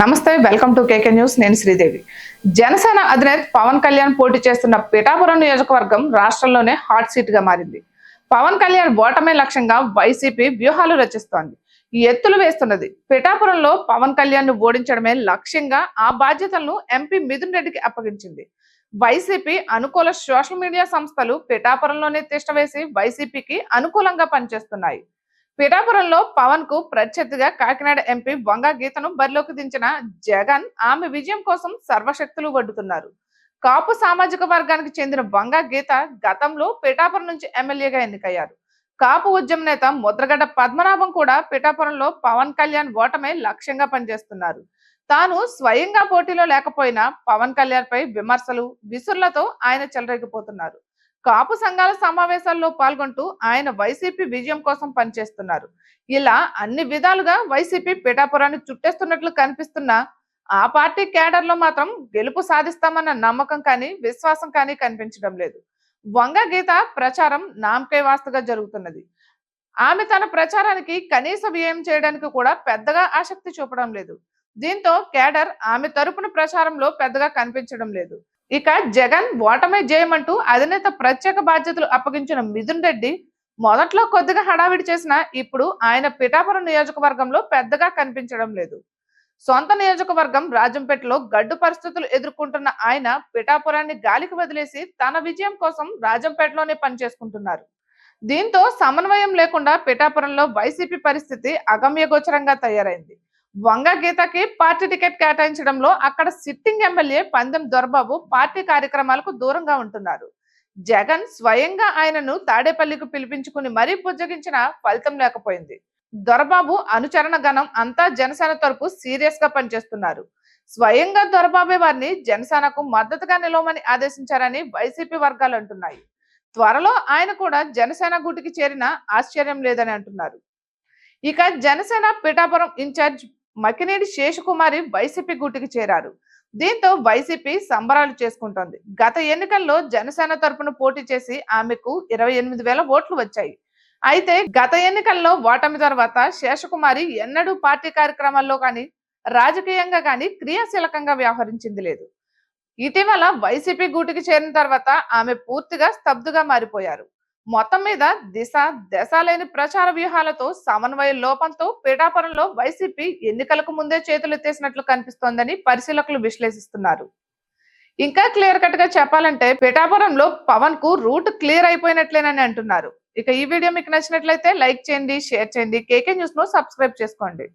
నమస్తే welcome to KK news. నేను శ్రీదేవి. జనసేన అధినేత పవన్ కళ్యాణ్ పోటీ చేస్తున్న పిఠాపురం నియోజకవర్గం రాష్ట్రంలోనే హాట్ సీట్గా మారింది. పవన్ కళ్యాణ్ ఓటమే లక్ష్యంగా వైసీపీ వ్యూహాలు రచిస్తోంది. ఎత్తులు వేస్తున్నది పిఠాపురంలో పవన్ కళ్యాణ్ను ఓడించడమే లక్ష్యంగా ఆ బాధ్యతలను ఎంపీ మిథున్ రెడ్డికి అప్పగించింది. వైసీపీ అనుకూల సోషల్ మీడియా సంస్థలు పిఠాపురంలోనే తిష్టవేసి వైసీపీకి అనుకూలంగా పనిచేస్తున్నాయి. పిఠాపురంలో పవన్కు ప్రత్యర్థిగా కాకినాడ ఎంపీ వంగ గీతను బరిలోకి దించిన జగన్ ఆమె విజయం కోసం సర్వశక్తులు వడ్డుతున్నారు. కాపు సామాజిక వర్గానికి చెందిన వంగ గీత గతంలో పిఠాపురం నుంచి ఎమ్మెల్యేగా ఎన్నికయ్యారు. కాపు ఉద్యమ నేత ముద్రగడ్డ పద్మనాభం కూడా పిఠాపురంలో పవన్ కళ్యాణ్ ఓటమే లక్ష్యంగా పనిచేస్తున్నారు. తాను స్వయంగా పోటీలో లేకపోయినా పవన్ కళ్యాణ్ పై విమర్శలు విసురులతో ఆయన చెలరేగిపోతున్నారు. కాపు సంఘాల సమావేశాల్లో పాల్గొంటూ ఆయన వైసీపీ విజయం కోసం పనిచేస్తున్నారు. ఇలా అన్ని విధాలుగా వైసీపీ పిఠాపురాన్ని చుట్టేస్తున్నట్లు కనిపిస్తున్న ఆ పార్టీ కేడర్లో మాత్రం గెలుపు సాధిస్తామన్న నమ్మకం కానీ విశ్వాసం కానీ కనిపించడం లేదు. వంగ గీత ప్రచారం నామకే వాస్తుగా జరుగుతున్నది. ఆమె తన ప్రచారానికి కనీస వ్యయం చేయడానికి కూడా పెద్దగా ఆసక్తి చూపడం లేదు. దీంతో కేడర్ ఆమె తరపున ప్రచారంలో పెద్దగా కనిపించడం లేదు. ఇక జగన్ ఓటమే జయమంటూ అధినేత ప్రత్యేక బాధ్యతలు అప్పగించిన మిథున్ రెడ్డి మొదట్లో కొద్దిగా హడావిడి చేసినా ఇప్పుడు ఆయన పిఠాపురం నియోజకవర్గంలో పెద్దగా కనిపించడం లేదు. సొంత నియోజకవర్గం రాజంపేటలో గడ్డు పరిస్థితులు ఎదుర్కొంటున్న ఆయన పిఠాపురాన్ని గాలికి వదిలేసి తన విజయం కోసం రాజంపేటలోనే పనిచేసుకుంటున్నారు. దీంతో సమన్వయం లేకుండా పిఠాపురంలో వైసీపీ పరిస్థితి అగమ్యగోచరంగా తయారైంది. వంగ గీతకి పార్టీ టికెట్ కేటాయించడంలో అక్కడ సిట్టింగ్ ఎమ్మెల్యే పందెం దొరబాబు పార్టీ కార్యక్రమాలకు దూరంగా ఉంటున్నారు. జగన్ స్వయంగా ఆయనను తాడేపల్లికి పిలిపించుకుని మరీ బుజ్జగించిన ఫలితం లేకపోయింది. దొరబాబు అనుచరణ గణం అంతా జనసేన తరపు సీరియస్గా పనిచేస్తున్నారు. స్వయంగా దొరబాబే వారిని జనసేనకు మద్దతుగా నిలవమని ఆదేశించారని వైసీపీ వర్గాలు అంటున్నాయి. త్వరలో ఆయన కూడా జనసేన గూటికి చేరిన ఆశ్చర్యం లేదని అంటున్నారు. ఇక జనసేన పిఠాపురం ఇన్ఛార్జ్ మకినేని శేషకుమారి వైసీపీ గూటికి చేరారు. దీంతో వైసీపీ సంబరాలు చేసుకుంటోంది. గత ఎన్నికల్లో జనసేన తరపున పోటీ చేసి ఆమెకు ఇరవై ఎనిమిది వేల ఓట్లు వచ్చాయి. అయితే గత ఎన్నికల్లో ఓటమి తర్వాత శేషకుమారి ఎన్నడూ పార్టీ కార్యక్రమాల్లో కానీ రాజకీయంగా కానీ క్రియాశీలకంగా వ్యవహరించింది లేదు. ఇటీవల వైసీపీ గూటికి చేరిన తర్వాత ఆమె పూర్తిగా స్తబ్దుగా మారిపోయారు. మొత్తం మీద దిశ దశ లేని ప్రచార వ్యూహాలతో సమన్వయ లోపంతో పీఠాపురంలో వైసీపీ ఎన్నికలకు ముందే చేతులు ఎత్తేసినట్లు కనిపిస్తోందని పరిశీలకులు విశ్లేషిస్తున్నారు. ఇంకా క్లియర్ కట్గా చెప్పాలంటే పిఠాపురంలో పవన్కు రూట్ క్లియర్ అయిపోయినట్లేనని అంటున్నారు. ఇక ఈ వీడియో మీకు నచ్చినట్లయితే లైక్ చేయండి షేర్ చేయండి కేకే న్యూస్ను సబ్స్క్రైబ్ చేసుకోండి.